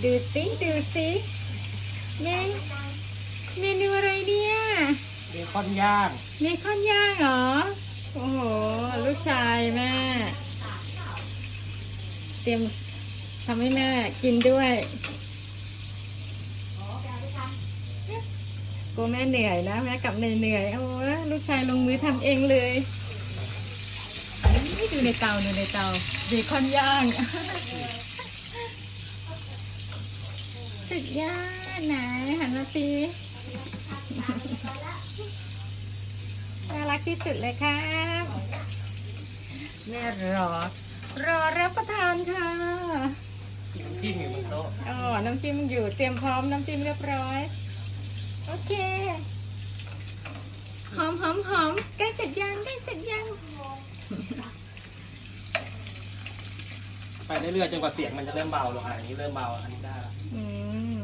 ดูสิดูสิเมนเมนูอะไรเนี่ยเบคอนย่างเมคอนย่างเหรอ โอ้โห ลูกชายแม่ เตรียมทำให้แม่กินด้วยกลัวแม่เหนื่อยนะแม่กลับเหนื่อยๆโอ้ยลูกชายลงมือทำเองเลยนี่ดูในเตาดูในเตาเบคอนย่าง สุดยอดไหนหันมาสิน่ารักที่สุดเลยครับแม่รอ รอรับประทานค่ะจิ้มอยู่บนโต๊ะอ๋อน้ำจิ้มอยู่เตรียมพร้อมน้ำจิ้มเรียบร้อย โอเคหอมหอมหอมใกล้เสร็จยังใกล้เสร็จยัง ไปเรื่อยๆจนกว่าเสียงมันจะเริ่มเบาลงอะอันนี้เริ่มเบาอันนี้ได้ละอืม